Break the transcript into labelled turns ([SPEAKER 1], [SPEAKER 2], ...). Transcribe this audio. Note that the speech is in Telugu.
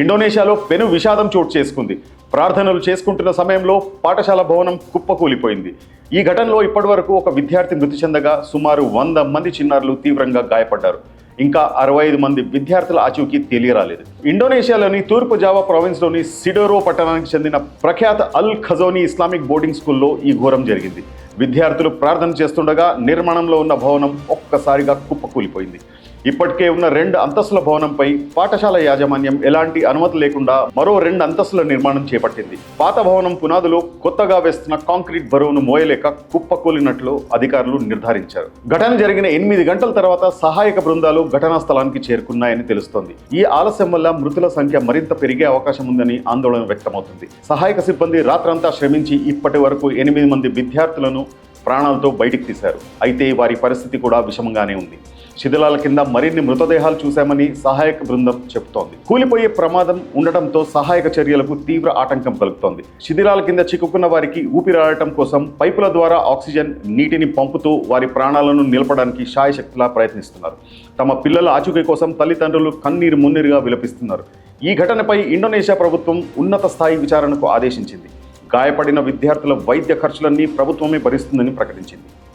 [SPEAKER 1] ఇండోనేషియాలో పెను విషాదం చోటు చేసుకుంది. ప్రార్థనలు చేసుకుంటున్న సమయంలో పాఠశాల భవనం కుప్పకూలిపోయింది. ఈ ఘటనలో ఇప్పటివరకు ఒక విద్యార్థి మృతి చెందగా సుమారు వంద మంది చిన్నారులు తీవ్రంగా గాయపడ్డారు. ఇంకా అరవై ఐదు మంది విద్యార్థుల ఆచూకీ తెలియరాలేదు. ఇండోనేషియాలోని తూర్పు జావా ప్రావిన్స్లోని సిడోరో పట్టణానికి చెందిన ప్రఖ్యాత అల్ ఖజోని ఇస్లామిక్ బోర్డింగ్ స్కూల్లో ఈ ఘోరం జరిగింది. విద్యార్థులు ప్రార్థన చేస్తుండగా నిర్మాణంలో ఉన్న భవనం ఒక్కసారిగా కుప్పకూలిపోయింది. ఇప్పటికే ఉన్న రెండు అంతస్తుల భవనంపై పాఠశాల యాజమాన్యం ఎలాంటి అనుమతి లేకుండా మరో రెండు అంతస్తుల నిర్మాణం చేపట్టింది. పాత భవనం పునాదులు కొత్తగా వేస్తున్న కాంక్రీట్ బరువును మోయలేక కుప్పకూలినట్లు అధికారులు నిర్ధారించారు. ఘటన జరిగిన ఎనిమిది గంటల తర్వాత సహాయక బృందాలు ఘటనా స్థలానికి చేరుకున్నాయని తెలుస్తోంది. ఈ ఆలస్యం వల్ల మృతుల సంఖ్య మరింత పెరిగే అవకాశం ఉందని ఆందోళన వ్యక్తమవుతుంది. సహాయక సిబ్బంది రాత్రంతా శ్రమించి ఇప్పటి వరకు ఎనిమిది మంది విద్యార్థులను ప్రాణాలతో బయటికి తీశారు. అయితే వారి పరిస్థితి కూడా విషమంగానే ఉంది. శిథిలాల కింద మరిన్ని మృతదేహాలు చూశామని సహాయక బృందం చెబుతోంది. కూలిపోయే ప్రమాదం ఉండటంతో సహాయక చర్యలకు తీవ్ర ఆటంకం కలుగుతోంది శిథిలాల కింద చిక్కుకున్న వారికి ఊపిరాడటం కోసం పైపుల ద్వారా ఆక్సిజన్ నీటిని పంపుతూ వారి ప్రాణాలను నిలపడానికి శాయశక్తిలా ప్రయత్నిస్తున్నారు. తమ పిల్లల ఆచూకీ కోసం తల్లిదండ్రులు కన్నీరు మున్నీరుగా విలపిస్తున్నారు. ఈ ఘటనపై ఇండోనేషియా ప్రభుత్వం ఉన్నత స్థాయి విచారణకు ఆదేశించింది. గాయపడిన విద్యార్థుల వైద్య ఖర్చులన్నీ ప్రభుత్వమే భరిస్తుందని ప్రకటించింది.